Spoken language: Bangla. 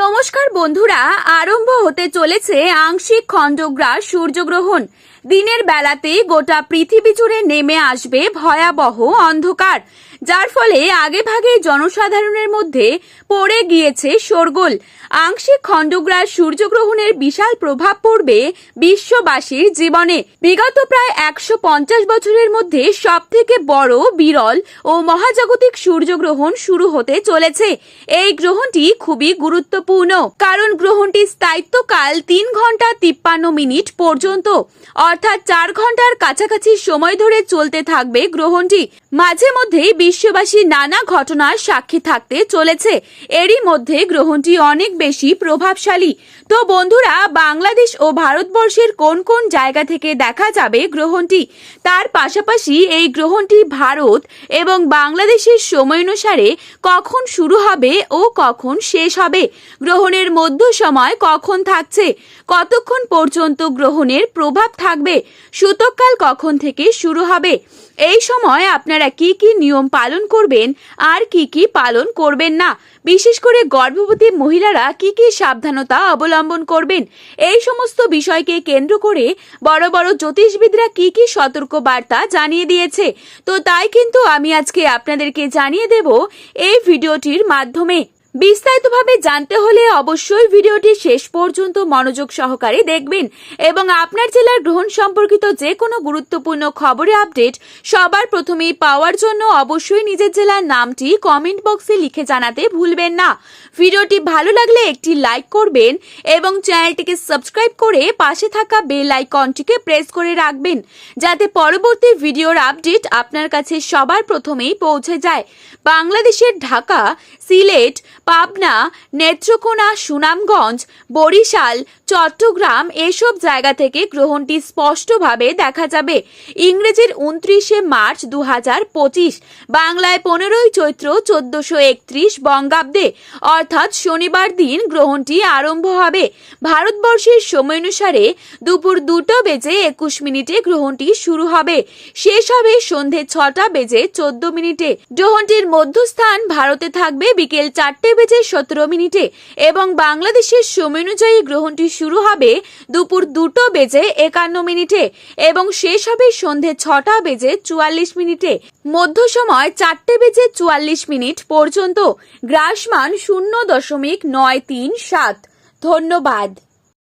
নমস্কার বন্ধুরা, আরম্ভ হতে চলেছে আংশিক খণ্ডগ্রাস সূর্যগ্রহণ। দিনের বেলাতে গোটা পৃথিবী জুড়ে নেমে আসবে ভয়াবহ অন্ধকার। যার ফলে আগেভাগে জনসাধারণের মধ্যে পড়ে গিয়েছে শোরগোল। আংশিক খণ্ডগ্রাস সূর্যগ্রহণের বিশাল প্রভাব পড়বে বিশ্ববাসীর জীবনে। বিগত প্রায় একশো পঞ্চাশ বছরের মধ্যে সব থেকে বড় বিরল ও মহাজাগতিক সূর্যগ্রহণ শুরু হতে চলেছে। এই গ্রহণটি খুবই গুরুত্বপূর্ণ, কারণ গ্রহণটি স্থায়িত্বকাল তিন ঘণ্টা তিপ্পান্ন মিনিট পর্যন্ত, অর্থাৎ চার ঘণ্টার কাছাকাছি সময় ধরে চলতে থাকবে গ্রহণটি। মাঝে মধ্যেই বিশ্ববাসী নানা ঘটনার সাক্ষী থাকতে চলেছে। এরই মধ্যে গ্রহণটি অনেক বেশি প্রভাবশালী। তো বন্ধুরা, বাংলাদেশ ও ভারতবর্ষের কোন কোন জায়গা থেকে দেখা যাবে গ্রহণটি? তার পাশাপাশি এই গ্রহণটি ভারত এবং বাংলাদেশের সময় অনুসারে কখন শুরু হবে ও কখন শেষ হবে? গ্রহণের মধ্য সময় কখন থাকছে? কতক্ষণ পর্যন্ত গ্রহণের প্রভাব থাকবে? সূতককাল কখন থেকে শুরু হবে? এই সময় আপনারা কি কি নিয়ম পালন করবেন আর কি কি পালন করবেন না? বিশেষ করে গর্ভবতী মহিলারা কি কি সাবধানতা অবলম্বন করবেন? এই সমস্ত বিষয়কে কেন্দ্র করে বড় বড় জ্যোতিষবিদরা কি কি সতর্ক বার্তা জানিয়ে দিয়েছে। তো তাই কিন্তু আমি আজকে আপনাদেরকে জানিয়ে দেব এই ভিডিওটির মাধ্যমে। বিস্তারিতভাবে জানতে হলে অবশ্যই ভিডিওটি শেষ পর্যন্ত মনোযোগ সহকারে দেখবেন এবং আপনার জেলার গ্রহণ সম্পর্কিত যে কোনো গুরুত্বপূর্ণ খবরের আপডেট সবার প্রথমেই পাওয়ার জন্য অবশ্যই নিজের জেলার নামটি কমেন্ট বক্সে লিখে জানাতে ভুলবেন না। ভিডিওটি ভালো লাগলে একটি লাইক করবেন এবং চ্যানেলটিকে সাবস্ক্রাইব করে পাশে থাকা বেল আইকনটিকে প্রেস করে রাখবেন যাতে পরবর্তী ভিডিওর আপডেট আপনার কাছে সবার প্রথমেই পৌঁছে যায়। বাংলাদেশের ঢাকা, সিলেট পাবনা, নেত্রকোনা, সুনামগঞ্জ, বরিশাল, চট্টগ্রাম এসব জায়গা থেকে গ্রহণটি স্পষ্টভাবে দেখা যাবে। ইংরেজির উনত্রিশে মার্চ দু হাজার পঁচিশ, বাংলায় পনেরোই চৈত্র চোদ্দশো একত্রিশ বঙ্গাব্দে, অর্থাৎ শনিবার দিন গ্রহণটি আরম্ভ হবে। ভারতবর্ষের সময় অনুসারে দুপুর দুটো বেজে একুশ মিনিটে গ্রহণটি শুরু হবে। শেষ হবে সন্ধে ছটা বেজে চোদ্দ মিনিটে। গ্রহণটির মধ্যস্থান ভারতে থাকবে বিকেল চারটে বেজে সতেরো মিনিটে এবং বাংলাদেশের সময় অনুযায়ী গ্রহণটি শুরু হবে দুপুর দুটো বেজে একান্ন মিনিটে এবং শেষ হবে সন্ধে ছটা বেজে চুয়াল্লিশ মিনিটে। মধ্য সময় চারটে বেজে চুয়াল্লিশ মিনিট পর্যন্ত। গ্রাসমান শূন্য দশমিক নয় তিন সাত। ধন্যবাদ।